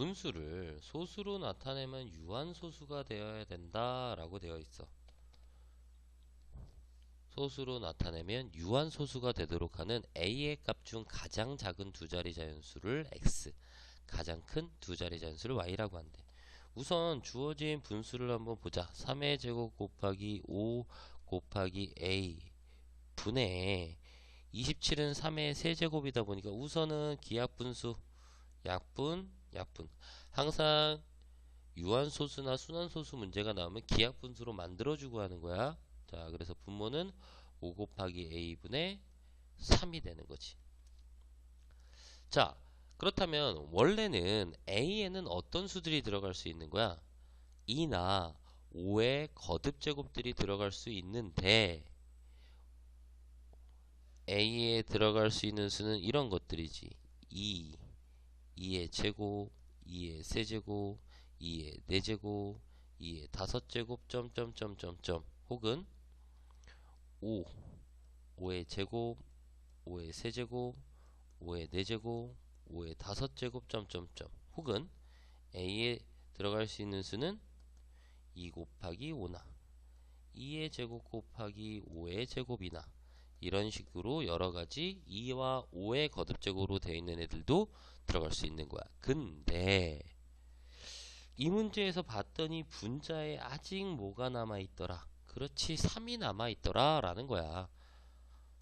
분수를 소수로 나타내면 유한소수가 되어야 된다 라고 되어 있어. 소수로 나타내면 유한소수가 되도록 하는 a의 값 중 가장 작은 두 자리 자연수를 x, 가장 큰 두 자리 자연수를 y라고 한대. 우선 주어진 분수를 한번 보자. 3의 제곱 곱하기 5 곱하기 a 분의 27은 3의 세제곱이다 보니까 우선은 기하분수 약분 약분. 항상 유한소수나 순환소수 문제가 나오면 기하분수로 만들어주고 하는 거야. 자 그래서 분모는 5 곱하기 a분의 3이 되는 거지. 자 그렇다면 원래는 a에는 어떤 수들이 들어갈 수 있는 거야? 2나 5의 거듭제곱들이 들어갈 수 있는데 a에 들어갈 수 있는 수는 이런 것들이지. 2 2의 제곱, 2의 세제곱, 2의 네제곱, 2의 다섯 제곱, 점점점점점 혹은 5, 5의 제곱, 5의 세제곱, 5의 네제곱, 5의 다섯 제곱, 점점점 혹은 A에 들어갈 수 있는 수는 2 곱하기 5나 2의 제곱 곱하기 5의 제곱이나 이런 식으로 여러 가지 2와 5의 거듭제곱으로 되어 있는 애들도 들어갈 수 있는 거야. 근데 이 문제에서 봤더니 분자에 아직 뭐가 남아 있더라. 그렇지 3이 남아 있더라 라는 거야.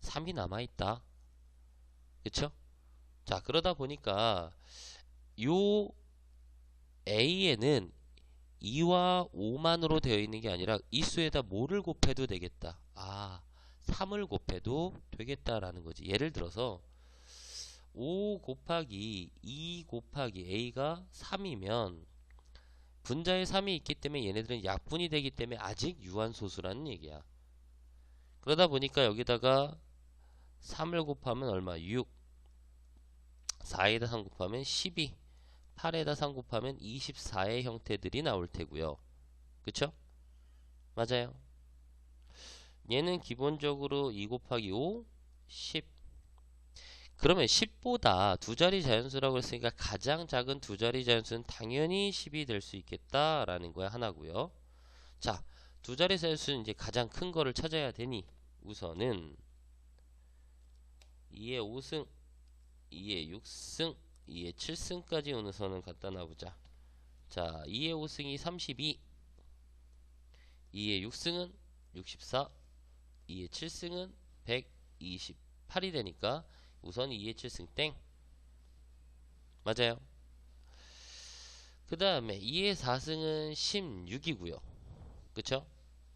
3이 남아 있다. 그쵸? 자 그러다 보니까 요 A에는 2와 5만으로 되어 있는 게 아니라 이 수에다 뭐를 곱해도 되겠다. 아 3을 곱해도 되겠다라는 거지. 예를 들어서 5 곱하기 2 곱하기 a가 3이면 분자에 3이 있기 때문에 얘네들은 약분이 되기 때문에 아직 유한소수라는 얘기야. 그러다 보니까 여기다가 3을 곱하면 얼마? 6 4에다 3 곱하면 12 8에다 3 곱하면 24의 형태들이 나올 테고요. 그쵸? 맞아요. 얘는 기본적으로 2 곱하기 5 10 그러면 10보다 두 자리 자연수라고 했으니까 가장 작은 두 자리 자연수는 당연히 10이 될 수 있겠다라는 거야 하나고요. 자, 두 자리 자연수는 이제 가장 큰 거를 찾아야 되니 우선은 2의 5승, 2의 6승, 2의 7승까지 오는 선을 갖다 놔보자. 자, 2의 5승이 32, 2의 6승은 64, 2의 7승은 128이 되니까 우선 2의 7승 땡. 맞아요. 그 다음에 2의 4승은 16이고요. 그쵸?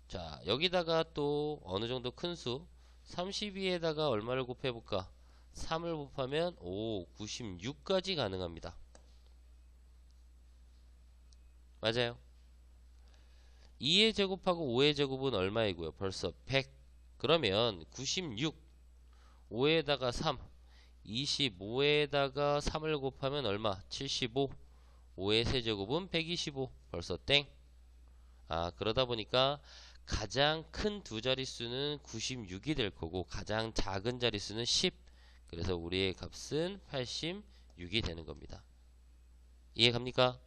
자 여기다가 또 어느정도 큰 수 32에다가 얼마를 곱해볼까? 3을 곱하면 오 96까지 가능합니다. 맞아요. 2의 제곱하고 5의 제곱은 얼마이고요? 벌써 100 그러면 96 5에다가 3 25에다가 3을 곱하면 얼마? 75 5의 세제곱은 125 벌써 땡. 아, 그러다 보니까 가장 큰 두 자릿수는 96이 될 거고 가장 작은 자릿수는 10 그래서 우리의 값은 86이 되는 겁니다. 이해 갑니까?